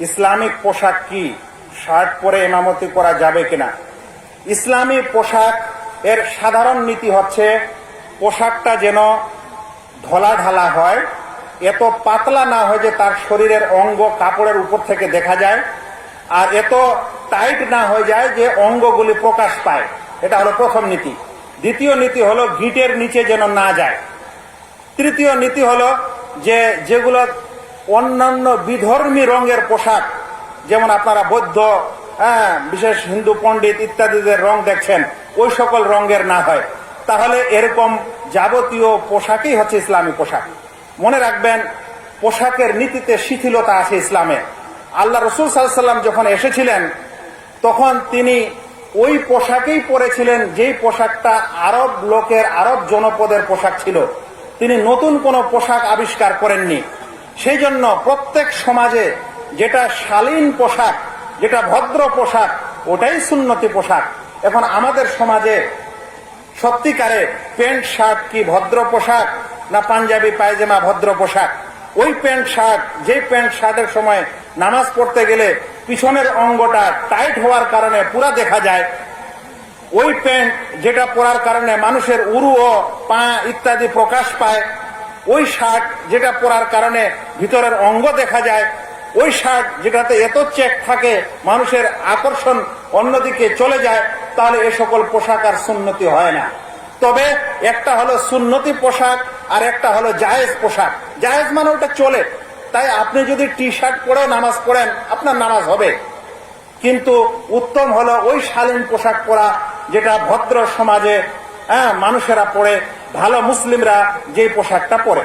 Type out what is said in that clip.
Islamic পোশাক কি? Shirt পরে এমামতি করা যাবে কিনা? ইসলামী পোশাক এর সাধারণ নীতি হচ্ছে, পোশাকটা যেন ঢলা ঢালা হয়, এত পাতলা না হয় যে তার শরীরের অঙ্গ কাপড়ের উপর থেকে দেখা যায়, আর এত টাইট না হয়ে যায় যে অঙ্গগুলি প্রকাশ পায়। এটা হলো প্রথম নীতি। দ্বিতীয় নীতি হলো গিটের নিচে যেন না যায়। তৃতীয় নীতি হলো যে যেগুলো অন্যান্য বিধর্মী রঙের পোশাক, যেমন আপনারা বৌদ্ধ হ্যাঁ বিশেষ হিন্দু পণ্ডিত ইত্যাদিদের রং দেখছেন, ওই সকল রঙের না হয়। তাহলে এরকম যাবতীয় পোশাকই হচ্ছে ইসলামী পোশাক। মনে রাখবেন, পোশাকের নীতিতে শিথিলতা আছে ইসলামে। আল্লাহ রসুল সাল্লাম যখন এসেছিলেন, তখন তিনি ওই পোশাকেই পরেছিলেন যেই পোশাকটা আরব লোকের, আরব জনপদের পোশাক ছিল। তিনি নতুন কোনো পোশাক আবিষ্কার করেননি। সেই জন্য প্রত্যেক সমাজে যেটা শালীন পোশাক, যেটা ভদ্র পোশাক, ওটাই সুন্নতি পোশাক। এখন আমাদের সমাজে সত্যিকারে প্যান্ট, শার্ট কি ভদ্র পোশাক না পাঞ্জাবি, পায়জামা ভদ্র পোশাক? ওই প্যান্ট, শার্ট যেই প্যান্ট, শার্টের সময় নামাজ পড়তে গেলে পিছনের অঙ্গটা টাইট হওয়ার কারণে পুরা দেখা যায়। ওই প্যান্ট যেটা পরার কারণে মানুষের উরু ও পা ইত্যাদি প্রকাশ পায়। ওই শার্ট যেটা পরার কারণে ভিতরের অঙ্গ দেখা যায়, ওই শার্ট যেটাতে এত চেক থাকে, মানুষের আকর্ষণ অন্যদিকে চলে যায়, তাহলে এ সকল পোশাক আর সুন্নতি হয় না। তবে একটা হলো সুন্নতি পোশাক আর একটা হলো জায়েজ পোশাক। জায়েজ মানে ওটা চলে। তাই আপনি যদি টি শার্ট পরে নামাজ পড়েন, আপনার নামাজ হবে। কিন্তু উত্তম হলো ওই শালীন পোশাক পরা, যেটা ভদ্র সমাজে হ্যাঁ মানুষেরা পরে। ভালো মুসলিমরা যে পোশাকটা পরে।